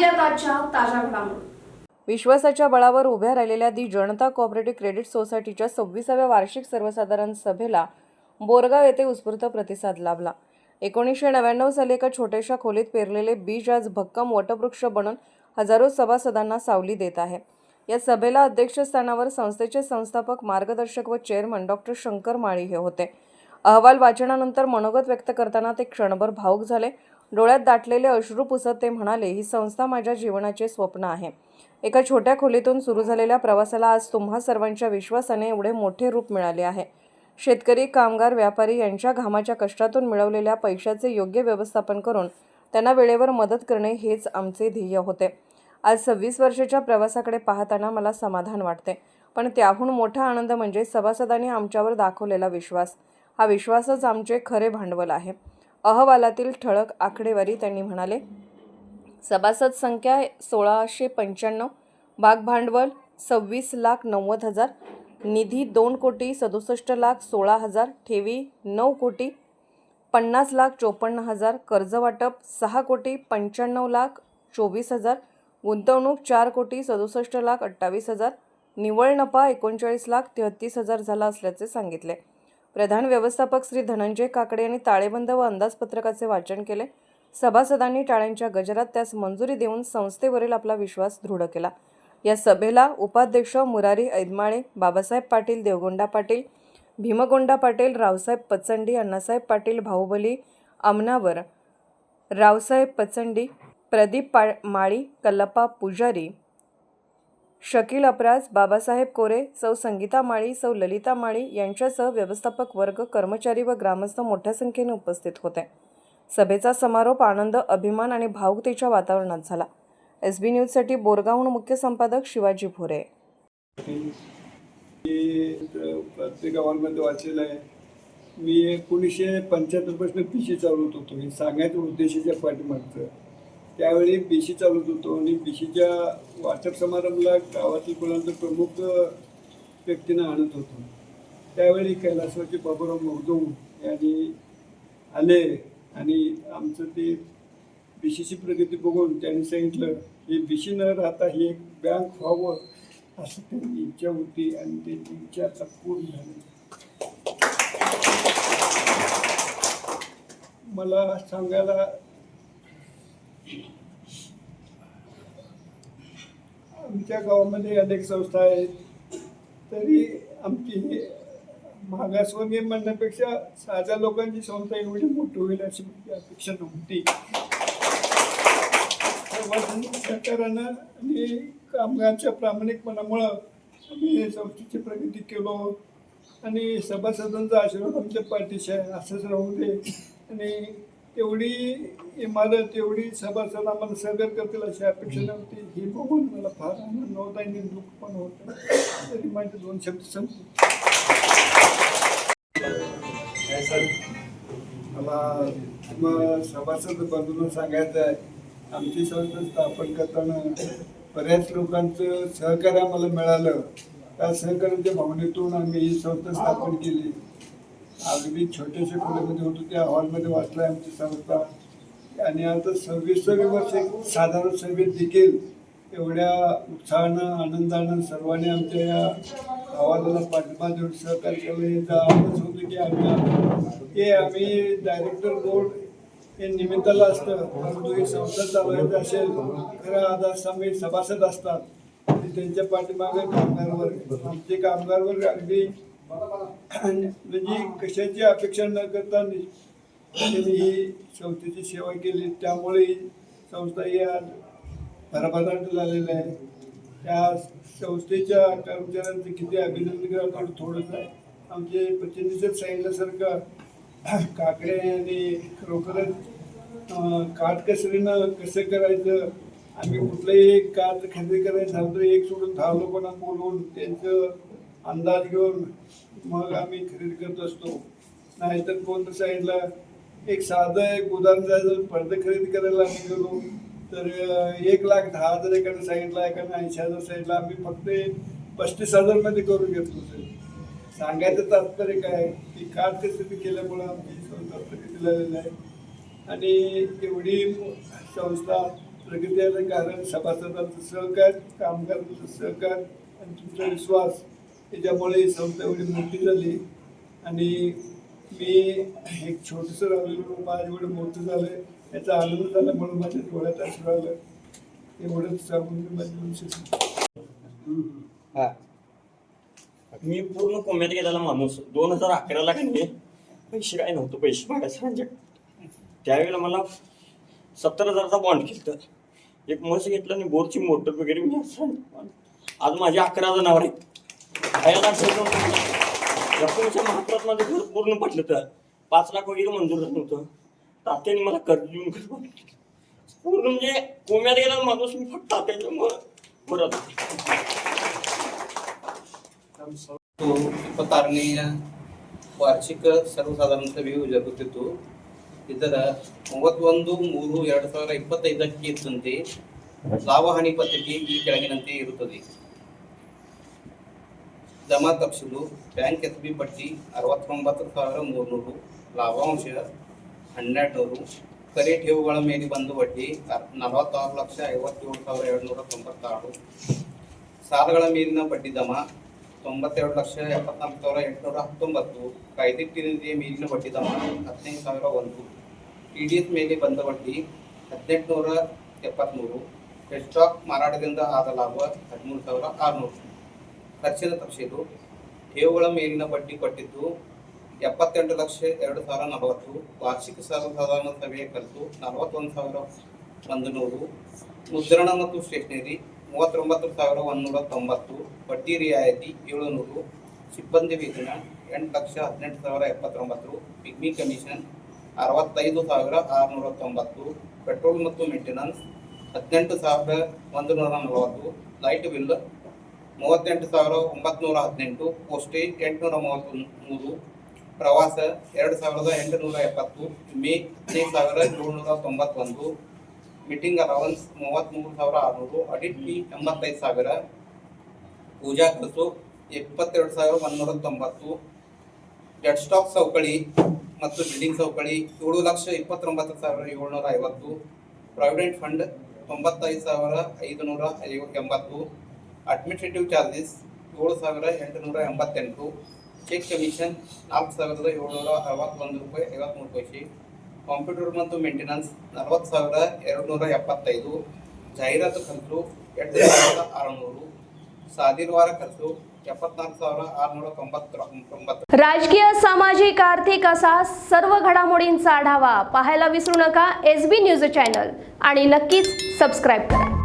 पाहूयात आजच्या ताज्या घडामोडी. विश्वासाच्या बळावर उभ्या राहिलेल्या दी जनता कोऑपरेटिव्ह क्रेडिट सोसायटीच्या सव्वीसाव्या वार्षिक सर्वसाधारण सभेला बोरगाव येथे उत्स्फूर्त प्रतिसाद लाभला. एकोणीसशे नव्याण्णव साली एका छोट्याशा खोलीत पेरलेले बीज आज भक्कम वटवृक्ष बनून हजारो सभासदांना सावली देत आहे. या सभेला अध्यक्षस्थानावर संस्थेचे संस्थापक मार्गदर्शक व चेअरमन डॉक्टर शंकर माळी हे होते. अहवाल वाचनानंतर मनोगत व्यक्त करताना ते क्षणभर भाऊक झाले. डोळ्यात दाटलेले अश्रू पुसत ते म्हणाले ही संस्था माझ्या जीवनाचे स्वप्न आहे. एका छोट्या खोलीतून सुरू झालेल्या प्रवासाला आज तुम्हा सर्वांच्या विश्वासाने एवढे मोठे रूप मिळाले आहे. शेतकरी कामगार व्यापारी यांच्या घामाच्या कष्टातून मिळवलेल्या पैशाचे योग्य व्यवस्थापन करून त्यांना वेळेवर मदत करणे हेच आमचे ध्येय होते. आज सव्वीस वर्षाच्या प्रवासाकडे पाहताना मला समाधान वाटते. पण त्याहून मोठा आनंद म्हणजे सभासदांनी आमच्यावर दाखवलेला विश्वास. हा विश्वासच आमचे खरे भांडवल आहे. अहवालातील ठळक आकडेवारी त्यांनी म्हणाले सभासद संख्या सोळाशे पंच्याण्णव भागभांडवल सव्वीस लाख नव्वद हजार निधी दोन कोटी सदुसष्ट लाख सोळा हजार ठेवी नऊ कोटी पन्नास लाख चोपन्न हजार कर्जवाटप सहा कोटी पंच्याण्णव लाख चोवीस हजार गुंतवणूक चार कोटी सदुसष्ट लाख अठ्ठावीस हजार निव्वळ नफा एकोणचाळीस लाख तेहतीस हजार झाला असल्याचे सांगितले. प्रधान व्यवस्थापक श्री धनंजय काकडे यांनी ताळेबंद व अंदाजपत्रकाचे वाचन केले. सभासदांनी टाळ्यांच्या गजरात त्यास मंजुरी देऊन संस्थेवरील आपला विश्वास दृढ केला. या सभेला उपाध्यक्ष मुरारी ऐदमाळे बाबासाहेब पाटील देवगोंडा पाटील भीमगोंडा पाटील रावसाहेब पचंडी अण्णासाहेब पाटील बाहुबली अमनावर रावसाहेब पचंडी प्रदीप पा माळी कल्लप्पा पुजारी शकील अपराज बाबासाहेब कोरे सौ संगीता माळी सौ ललिता माळी यांच्यासह व्यवस्थापक वर्ग कर्मचारी व ग्रामस्थ मोठ्या संख्येने उपस्थित होते. सभेचा समारोप आनंद अभिमान आणि भावुकतेच्या वातावरणात झाला. एस बी न्यूजसाठी बोरगावहून मुख्य संपादक शिवाजी भोरे. प्रत्येक गावांमध्ये वाचलेलं आहे. मी एकोणीसशे पंच्याहत्तरपासून पी सी चालवत होतो. हे सांगायचं उद्देशाच्या पाठीमागचं त्यावेळी बी सी चालवत होतो आणि बी सीच्या वाटप समारंभाला गावातील मुलांचं प्रमुख व्यक्तीनं आणत होतो. त्यावेळी कैलासवाची बाबूराव मगदूम यांनी आले आणि आमचं ते बी सीची प्रगती बघून त्यांनी सांगितलं हे बी सी न राहता ही एक बँक व्हावं असं त्यांची इच्छा होती आणि त्यांची इच्छा आता पूर्ण झाली. मला सांगायला आमच्या गावामध्ये अनेक संस्था आहेत. तरी आमची ही मागासवर्गीय म्हणण्यापेक्षा साध्या लोकांची संस्था एवढी मोठी होईल अशी म्हणजे अपेक्षा नव्हती. सरकारानं सहकार्यानं आणि प्रामाणिकपणामुळं आम्ही संस्थेची प्रगती केलो. आणि सभासदांचा आशीर्वाद आमच्या पाठीशी आहे. असंच राहू दे. आणि एवढी इमारत एवढी सभासद आम्हाला सहकार्य करतील अशी अपेक्षा नव्हती. ही बघून मला फार आनंद होता आणि दुःख पण होतं. तरी माझे दोन शब्द संपले. मला सभासद बंधूंना सांगायचं आहे आमची संस्था स्थापन करताना बऱ्याच लोकांचं सहकार्य आम्हाला मिळालं. त्या सहकार्याच्या भावनेतून आम्ही ही संस्था स्थापन केली. अगदी छोट्याशा खोलीमध्ये होतो त्या हॉलमध्ये वाचलं आमची संस्था आणि आता सव्वीसावी वर्ष साधारण सभेत देखील एवढ्या उत्साहानं आनंदानं सर्वांनी आमच्या या आवाजाला पाठिंबा देऊन सहकार्य केलं. याचा आवाज होतो की आम्ही हे आम्ही डायरेक्टर बोर्ड हे निमित्ताला असतं परंतु ही संस्था चालवायचं असेल खरं आता आम्ही सभासद असतात. आणि त्यांच्या पाठीमागे कामगारवर आमचे कामगारवर अगदी म्हणजे कशाची अपेक्षा न करता त्यांनी ही संस्थेची सेवा केली. त्यामुळे ही संस्था या भरभराट झालेली आहे. त्या संस्थेच्या कर्मचाऱ्यांचं किती अभिनंदन करावं थोडंसं थोडंच आहे आमचे प्रतिनिधीच सांगितल्यासारखं काकडे आणि खरोखरच काटकसरीनं कसं करायचं? आम्ही कुठलंही एक काट खरेदी करायचं झालं एक सोडून दहा लोकांना बोलवून त्यांचं अंदाज घेऊन मग आम्ही खरेदी करत असतो. नाहीतर कोणत्या साईडला एक साधं एक उदाहरण जायचं पडदे खरेदी करायला आम्ही गेलो तर एक लाख दहा हजार एखाद्या साईडला एखाद्या ऐंशी हजार साईडला आम्ही फक्त पस्तीस हजारमध्ये करून घेतलो सर. सांगायचं तात्पर्य काय? की कार्ड स्थिती केल्यामुळं आमची संस्था प्रगती झालेली आहे. आणि एवढी संस्था प्रगती कारण सभासदांचं सहकार कामगारांचं सहकार आणि तुमचा विश्वास त्याच्यामुळे ही संस्था एवढी मोठी झाली. आणि मी एक छोटंसं राहिलेलं माझं एवढं मोठं झालं याचा आनंद झाला म्हणून माझ्या डोळ्यात असं आलं एवढंच सांगून मी माझ्या मी पूर्ण कोम्यात गेलेला माणूस. दोन हजार अकराला का पैसे काय नव्हतं पैसे मागायचं म्हणजे. त्यावेळेला मला सत्तर हजारचा बॉन्ड केलं एक म्हस घेतलं आणि बोरची मोटर वगैरे मी असं आज माझी अकरा जनावर आहेत. खायला ठेवून रकमेच्या महात्रात माझं घर पूर्ण पटलं तर पाच लाख वगैरे मंजूर झालं होतं तात्याने मला कर्ज देऊन घर बांधलं. पूर्ण म्हणजे कोम्यात गेला माणूस मी फक्त तात्याच्या परत ಮತ್ತು ಇಪ್ಪತ್ತಾರನೆಯ ವಾರ್ಷಿಕ ಸರ್ವಸಾಧಾರಣ ಸಭೆಯು ಜರುಗುತ್ತಿತ್ತು ಇದರ ಮೂವತ್ತೊಂದು ಮೂರು ಎರಡು ಸಾವಿರ ಇಪ್ಪತ್ತೈದಕ್ಕೆ ಇದ್ದಂತೆ ಲಾಭಹಾನಿ ಪತ್ರಿಕೆ ಈ ಕೆಳಗಿನಂತೆ ಇರುತ್ತದೆ ಜಮಾ ತಪ್ಪಿಸಲು ಬ್ಯಾಂಕ್ ಎಸ್ ಬಿ ಬಡ್ಡಿ ಅರವತ್ತೊಂಬತ್ತು ಸಾವಿರ ಮೂರುನೂರು ಲಾಭಾಂಶ ಹನ್ನೆರಡು ನೂರು ಕರೆ ಠೇವುಗಳ ಮೇಲೆ ಬಂದು ಬಡ್ಡಿ ನಲವತ್ತಾರು ಲಕ್ಷ ಐವತ್ತೇಳು ಸಾವಿರ ಏಳ್ನೂರ ತೊಂಬತ್ತಾರು, ಸಾಲಗಳ ಮೇಲಿನ ಬಡ್ಡಿ ದಮ ತೊಂಬತ್ತೆರಡು ಲಕ್ಷ ಎಪ್ಪತ್ನಾಲ್ಕು ಸಾವಿರ ಎಂಟುನೂರ ಹತ್ತೊಂಬತ್ತು ಕೈದಿಟ್ಟಿನ ನಿಧಿಯ ಮೇಲಿನ ಬಡ್ಡಿ ದಮ ಹದಿನೈದು ಸಾವಿರ ಒಂದು, ಟಿ ಡಿ ಎಸ್ ಮೇಲೆ ಬಂದ ಬಡ್ಡಿ ಹದಿನೆಂಟುನೂರ ಎಪ್ಪತ್ತ್ಮೂರು ಸ್ಟಾಕ್ ಮಾರಾಟದಿಂದ ಆದ ಲಾಭ ಹದಿಮೂರು ಸಾವಿರ ಆರುನೂರು. ಖರ್ಚಿನ ತಪ್ಪಿಸಿದ್ದು. ಠೇವುಗಳ ಮೇಲಿನ ಬಡ್ಡಿ ಕೊಟ್ಟಿದ್ದು ಎಪ್ಪತ್ತೆಂಟು ಲಕ್ಷ ಎರಡು ಸಾವಿರ ನಲವತ್ತು. ವಾರ್ಷಿಕ ಸರ್ವಸಾಧಾರಣ ಸಭೆಯ ಖರ್ಚು ನಲವತ್ತೊಂದು ಸಾವಿರ ಒಂದು ನೂರು. ಮುದ್ರಣ ಮತ್ತು ಸ್ಟೇಷನರಿ ಮೂವತ್ತೊಂಬತ್ತು ಸಾವಿರ ಒಂದುನೂರ ತೊಂಬತ್ತು. ಬಡ್ಡಿ ರಿಯಾಯಿತಿ ಏಳುನೂರು. ಸಿಬ್ಬಂದಿ ವೇತನ ಎಂಟು ಲಕ್ಷ ಹದಿನೆಂಟು ಸಾವಿರ ಎಪ್ಪತ್ತೊಂಬತ್ತು. ಪಿಗ್ಮಿ ಕಮಿಷನ್ ಅರವತ್ತೈದು ಸಾವಿರ ಆರುನೂರ ತೊಂಬತ್ತು. ಪೆಟ್ರೋಲ್ ಮತ್ತು ಮೇಂಟೆನೆನ್ಸ್ ಹದಿನೆಂಟು ಸಾವಿರ ಒಂದು ನೂರ ನಲವತ್ತು. ಲೈಟ್ ಬಿಲ್ ಮೂವತ್ತೆಂಟು ಸಾವಿರ ಒಂಬತ್ನೂರ ಹದಿನೆಂಟು ಪೋಸ್ಟೇಜ್ ಎಂಟುನೂರ ಮೂವತ್ತ್ಮೂರು, ಪ್ರವಾಸ ಎರಡು ಸಾವಿರದ ಎಂಟುನೂರ ಎಪ್ಪತ್ತು, ಮೇ ಹದಿನೈದು ಸಾವಿರ ಏಳ್ನೂರ ತೊಂಬತ್ತೊಂದು, ಮೀಟಿಂಗ್ ಅಲವನ್ಸ್ ಮೂವತ್ತ್ಮೂರು ಸಾವಿರ ಆರುನೂರು ಅಡಿಟ್ ಫೀ ಎಂಬತ್ತೈದು ಸಾವಿರ, ಪೂಜಾ ಖರ್ಚು ಎಪ್ಪತ್ತೆರಡು ಸಾವಿರ ಒಂದೂರ ತೊಂಬತ್ತು, ಡೆಡ್ ಸ್ಟಾಕ್ ಸೌಕಳಿ ಮತ್ತು ಬಿಲ್ಡಿಂಗ್ ಸೌಕಳಿ ಏಳು ಲಕ್ಷ ಇಪ್ಪತ್ತೊಂಬತ್ತು ಸಾವಿರ ಏಳ್ನೂರ ಐವತ್ತು, ಪ್ರಾವಿಡೆಂಟ್ ಫಂಡ್ ತೊಂಬತ್ತೈದು ಸಾವಿರ ಐದುನೂರ ಐವ ಎಂಬತ್ತು ಅಡ್ಮಿನಿಸ್ಟ್ರೇಟಿವ್ ಚಾರ್ಜಸ್ ಏಳು ಸಾವಿರ ಎಂಟುನೂರ ಎಂಬತ್ತೆಂಟು ಚೆಕ್ ಕಮಿಷನ್ ನಾಲ್ಕು ಸಾವಿರದ ಏಳ್ನೂರ ಅರವತ್ತೊಂದು ರೂಪಾಯಿ ಐವತ್ತ್ಮೂರು ಪೈಸೆ ಕಾಂಪ್ಯೂಟರ್ ಮತ್ತು ಮೇಂಟೆನೆನ್ಸ್ ನಲವತ್ತು ಸಾವಿರ ಎರಡು ನೂರ ಎಪ್ಪತ್ತೈದು ಜಾಹೀರಾತು ಖರ್ಚು ಎಂಟು ಸಾವಿರದ ಆರುನೂರು ಸಾದಿರ್ವಾರ ಖರ್ಚು ಎಪ್ಪತ್ನಾಲ್ಕು ಸಾವಿರ ಆರುನೂರ ತೊಂಬತ್ತೊಂಬತ್ತು राजकीय सामाजिक आर्थिक असा सर्व घडामोडींचा आढावा पाहायला विसरू नका एस बी न्यूज चॅनल आणि नक्कीच सबस्क्राईब करा